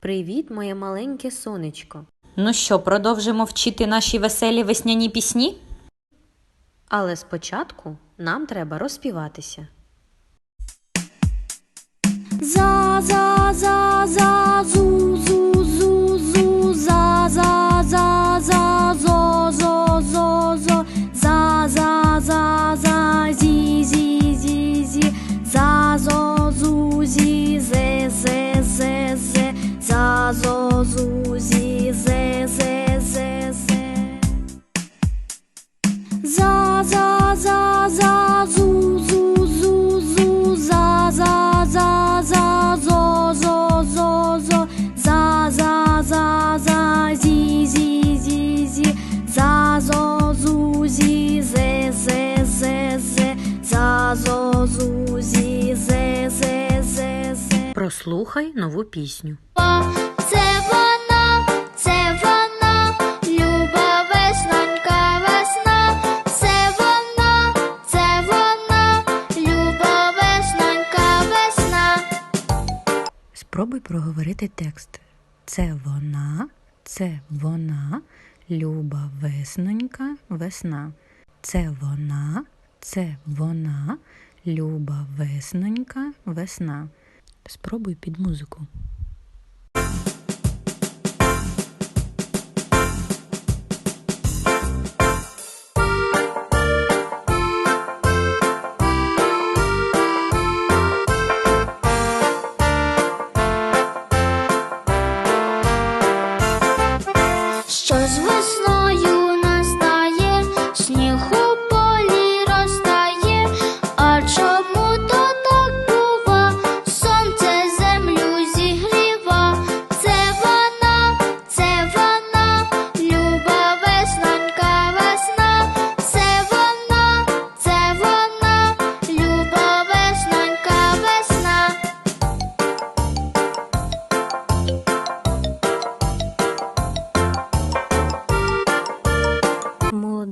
Привіт, моє маленьке сонечко. Ну що, продовжимо вчити наші веселі весняні пісні? Але спочатку нам треба розпіватися. За зо зе зе зе зе. За за за за зу зу зу зу за за за за зо зо зо зо. За за за за зі зі зі зі. За зо зу зі зе зе зе зе. За зо зу зі зе зе зе зе. Прослухай нову пісню. Спробуй проговорити текст. Це вона, це вона, люба веснонька, весна. Це вона, це вона, люба веснонька, весна. Спробуй під музику. Що з